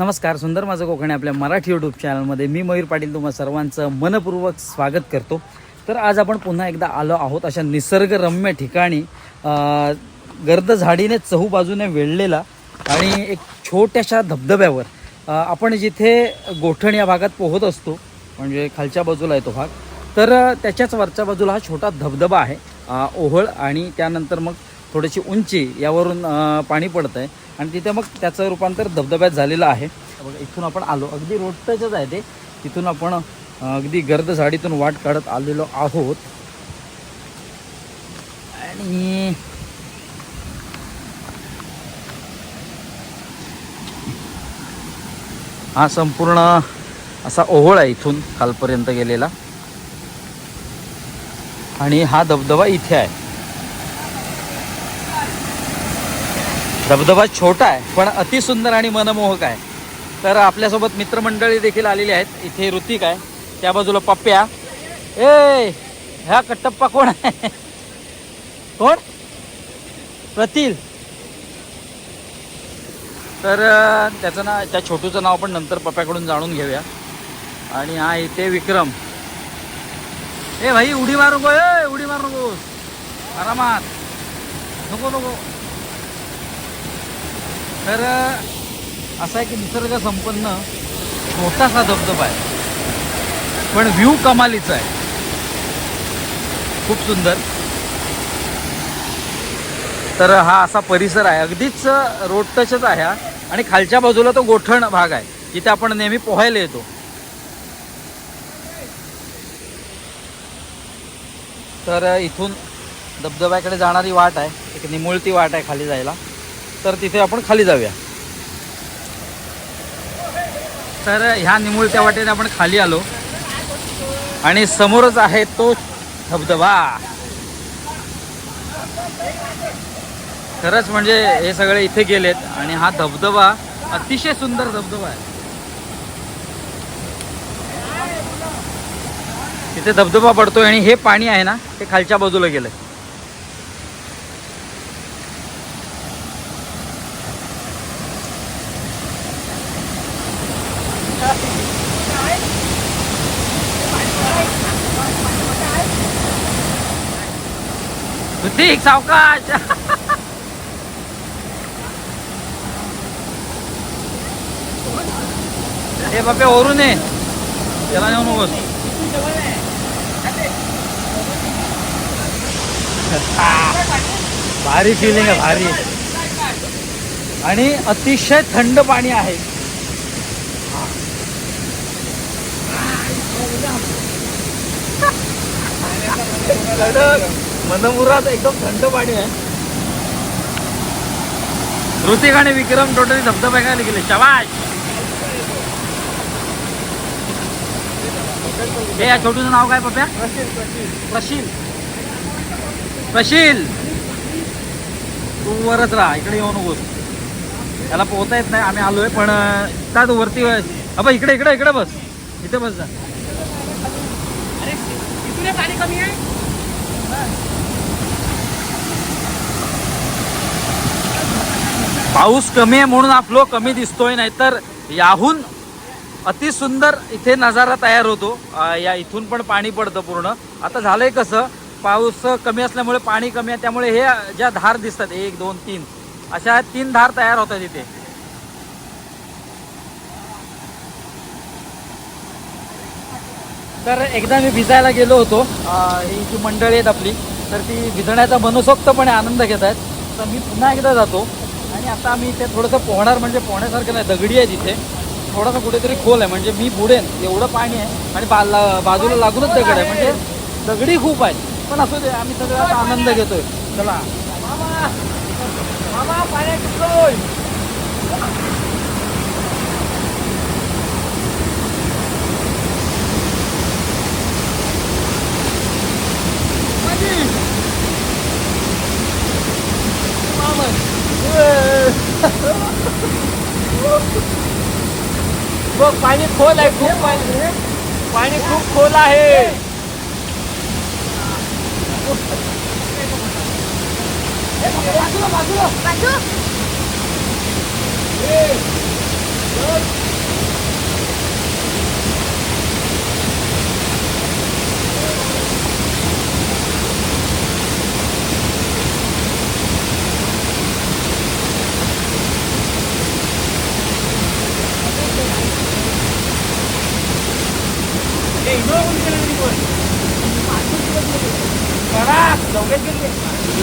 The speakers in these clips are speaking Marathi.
नमस्कार सुंदर माझं कोकण आपल्या मराठी यूट्यूब चॅनलमध्ये मी मयूर पाटील तुम्हा सर्वांचं मनपूर्वक स्वागत करतो. तर आज आपण पुन्हा एकदा आलो आहोत अशा निसर्गरम्य ठिकाणी गर्द झाडीने चहूबाजूने वेढलेला आणि एक छोट्याशा धबधब्यावर आपण जिथे गोठण या भागात पोहत असतो म्हणजे खालच्या बाजूला आहे तो भाग तर त्याच्याच वरच्या बाजूला हा छोटा धबधबा आहे ओहळ आणि त्यानंतर मग थोडीशी उंची यावरून पाणी पडतं आहे आणि तिथे मग त्याचं रूपांतर धबधब्यात झालेलं आहे. बघा इथून आपण आलो. अगदी रोडटचच आहे ते. तिथून आपण अगदी गर्द झाडीतून वाट काढत आलेलो आहोत. आणि हा संपूर्ण असा ओहोळ आहे इथून खालपर्यंत गेलेला. आणि हा धबधबा इथे आहे. धबधबा छोटा आहे पण अतिसुंदर आणि मनमोहक आहे. तर आपल्यासोबत मित्रमंडळी देखील आलेली आहेत. इथे ऋतिक आहे. त्या बाजूला पप्प्या. ए ह्या कट्टप्पा कोण आहे? कोण? प्रतील. तर त्याचं ना त्या छोटूचं नाव आपण नंतर पप्प्याकडून जाणून घेऊया. आणि हा इथे विक्रम. ए भाई उडी मारू गो. ए उडी मारू नको आरामात. नको नको. तर असा आहे की निसर्ग संपन्न मोठासा धबधबा आहे. पण व्ह्यू कमालीचा आहे. खूप सुंदर. तर हा असा परिसर आहे. अगदीच रोड टचच आहे हा. आणि खालच्या बाजूला तो गोठण भाग आहे. जिथे आपण नेहमी पोहायला येतो. तर इथून धबधब्याकडे जाणारी वाट आहे. एक निमुळती वाट आहे खाली जायला. तर तिथे आपण खाली जाऊया. तर ह्या निमुळत्या वाटेने आपण खाली आलो. आणि समोरच आहे तो धबधबा. खरंच म्हणजे हे सगळे इथे गेलेत आणि हा धबधबा अतिशय सुंदर धबधबा आहे. तिथे धबधबा पडतोय आणि हे पाणी आहे ना ते खालच्या बाजूला गेलंय. ऋतिक सावकाश हे बापे ओरून ये त्याला नेऊ नकोस. भारी फिलिंग आहे भारी. आणि अतिशय थंड पाणी आहे. कडक, मनमुराद एकदम थंड पाणी आहे. ऋतिक आणि विक्रम टोटली धबधबा बघायला गेले. शबाश हे या छोटूचं नाव काय पप्या प्रशील प्रशील. तू वरच राहा इकडे येऊ नकोस. त्याला पोहता येत नाही आम्ही आलोय पण अं, का तू वरती अबा इकडे इकडे इकडे बस. इथे बस जा. पाणी कमी आहे? पाऊस कमी आहे म्हणून आपलो कमी दिसतोय नाहीतर याहून अतिसुंदर इथे नजारा तयार होतो. या इथून पण पाणी पडतं पूर्ण. आता झालंय कसं पाऊस कमी असल्यामुळे पाणी कमी आहे त्यामुळे हे ज्या धार दिसतात एक दोन तीन अशा तीन धार तयार होतात इथे. तर एकदा मी भिजायला गेलो होतो. ही जी मंडळी आहेत आपली तर ती भिजण्याचा मनसोक्तपणे आनंद घेत आहेत. तर मी पुन्हा एकदा जातो. आणि आता आम्ही इथे थोडंसं पोहणार म्हणजे पोहण्यासारखं नाही दगडी आहे तिथे थोडासा कुठेतरी खोल आहे म्हणजे मी बुडेन एवढं पाणी आहे. आणि बाला बाजूला लागूनच दगड आहे म्हणजे दगडी खूप आहेत. पण असू दे आम्ही सगळं आता आनंद घेतोय. चला. मामा पाण्यात उतरोय. बघ पाणी खोल आहे खूप. पाणी पाणी खूप खोल आहे. बाजूला बाजूला बाजू ए, दोन, ए, इनोवा कोणी केलं तरी बोल. करा, लवकर गेली. किती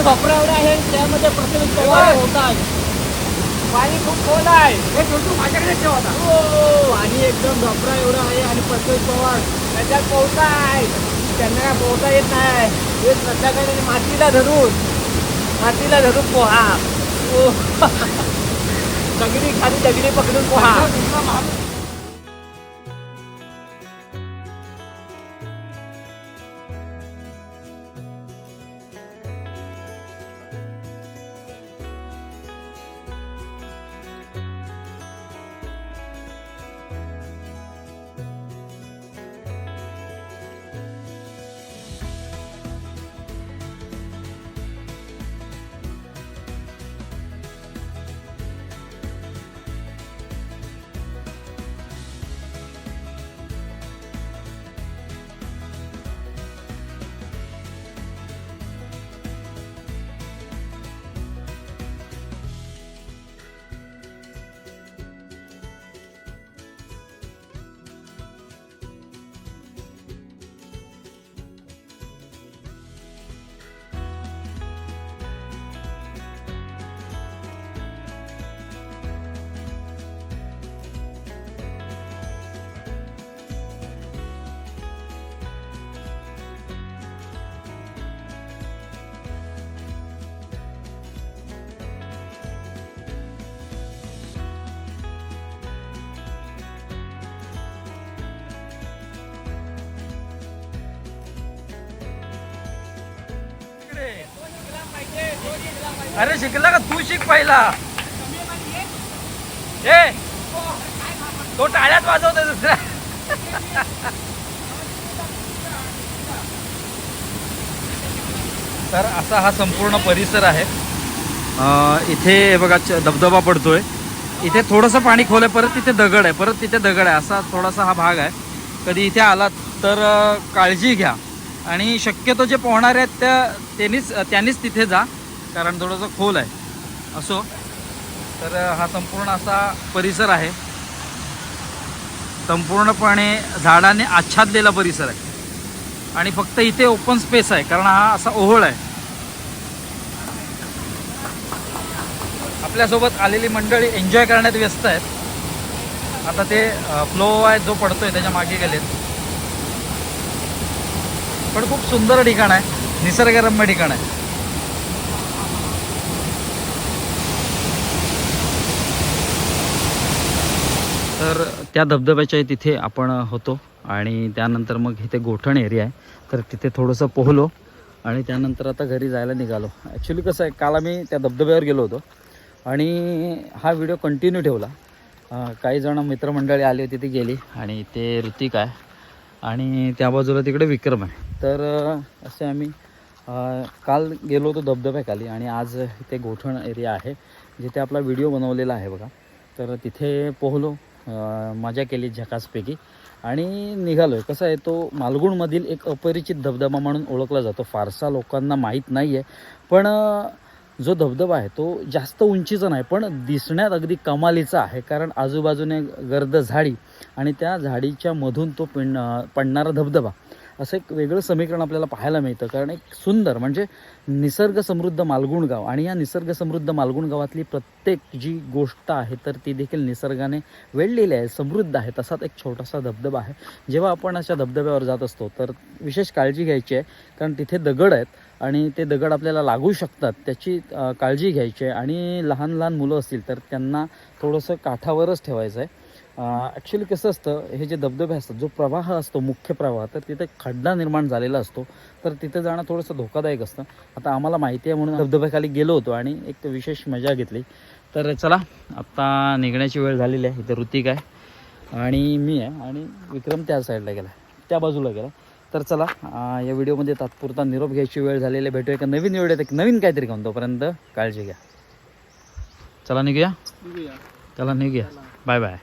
पाणी फक्त वापरावं आहे त्यामध्ये प्रथम पवार होतात पाणी खूप खोल आहे. हे छोटू माझ्याकडे ठेव आता. हो आणि एकदम धपरा एवढा आहे आणि प्रत्येक पवार त्याच्यात पोहता आहे. त्यांना काय पोहता येत नाही. हे संध्याकाळी मातीला धरून मातीला धरून पोहा. ओ. दगडी खाली दगडी पकडून पोहा अरे शिकला का? तू शिक पहिला. ए तो टाळ्यात वाजवतोय दुसऱ्या. तर असा हा संपूर्ण परिसर आहे. इथे बघा धबधबा पडतोय. इथे थोडंसं पाणी खोल आहे परत तिथे दगड आहे परत तिथे दगड आहे असा थोडासा हा भाग आहे. कधी इथे आलात तर काळजी घ्या. आणि शक्यतो जे पोहणारे आहेत त्या त्यांनीच त्यांनीच तिथे जा. कारण थोडंसं खोल आहे. असो. तर हा संपूर्ण असा परिसर आहे. संपूर्णपणे झाडाने आच्छादलेला परिसर आहे. आणि फक्त इथे ओपन स्पेस आहे कारण हा असा ओहोळ आहे. आपल्यासोबत आलेली मंडळी एन्जॉय करण्यात व्यस्त आहेत. आता ते फ्लो आहे जो पडतोय त्याच्यामागे गेलेत. पण खूप सुंदर ठिकाण आहे निसर्गरम्य ठिकाण आहे. तर त्या धबधब्याच्या तिथे आपण होतो आणि त्यानंतर मग इथे गोठण एरिया आहे. तर तिथे थोडंसं पोहलो आणि त्यानंतर आता घरी जायला निघालो. ॲक्च्युली कसं आहे काल आम्ही त्या धबधब्यावर गेलो होतो आणि हा व्हिडिओ कंटिन्यू ठेवला. काही जण मित्रमंडळी आली होती ती गेली आणि ते ऋतिक आहे आणि त्या बाजूला तिकडे विक्रम आहे. तर असे आम्ही काल गेलो होतो धबधब्याखाली आणि आज इथे गोठण एरिया आहे जिथे आपला व्हिडिओ बनवलेला आहे बघा. तर तिथे पोहलो मजा केली झकासपैकी. आणि निघालो आहे कसं आहे तो मालगुणमधील एक अपरिचित धबधबा म्हणून ओळखला जातो. फारसा लोकांना माहीत नाही आहे पण जो धबधबा आहे तो जास्त उंचीचा नाही पण दिसण्यात अगदी कमालीचा आहे. कारण आजूबाजूने गर्द झाडी आणि त्या झाडीच्या मधून तो पिण पडणारा धबधबा असं एक वेगळं समीकरण आपल्याला पाहायला मिळतं. कारण एक सुंदर म्हणजे निसर्ग समृद्ध मालगुण गाव आणि या निसर्ग समृद्ध मालगुण गावातली प्रत्येक जी गोष्ट आहे तर ती देखील निसर्गाने वेढलेली आहे समृद्ध आहे. तसाच एक छोटासा धबधबा आहे. जेव्हा आपण अशा धबधब्यावर जात असतो तर विशेष काळजी घ्यायची आहे कारण तिथे दगड आहेत आणि ते दगड आपल्याला लागू शकतात त्याची काळजी घ्यायची आहे. आणि लहान लहान मुलं असतील तर त्यांना थोडंसं काठावरच ठेवायचं आहे. ॲक्च्युली कसं असतं हे जे धबधबे असतात जो प्रवाह असतो मुख्य प्रवाह तर तिथे खड्डा निर्माण झालेला असतो. तर तिथे जाणं थोडंसं धोकादायक असतं. आता आम्हाला माहिती आहे म्हणून धबधब्याखाली गेलो होतो आणि एक विशेष मजा घेतली. तर चला आत्ता निघण्याची वेळ झालेली आहे. इथं ऋतिक आहे आणि मी आहे आणि विक्रम त्या साईडला गेला त्या बाजूला गेला तर चला या व्हिडिओमध्ये तात्पुरता निरोप घ्यायची वेळ झालेली आहे. भेटूया एका नवीन व्हिडिओत. एक नवीन काहीतरी घेऊन तोपर्यंत काळजी घ्या. चला निघूया? चला निघूया. Bye bye.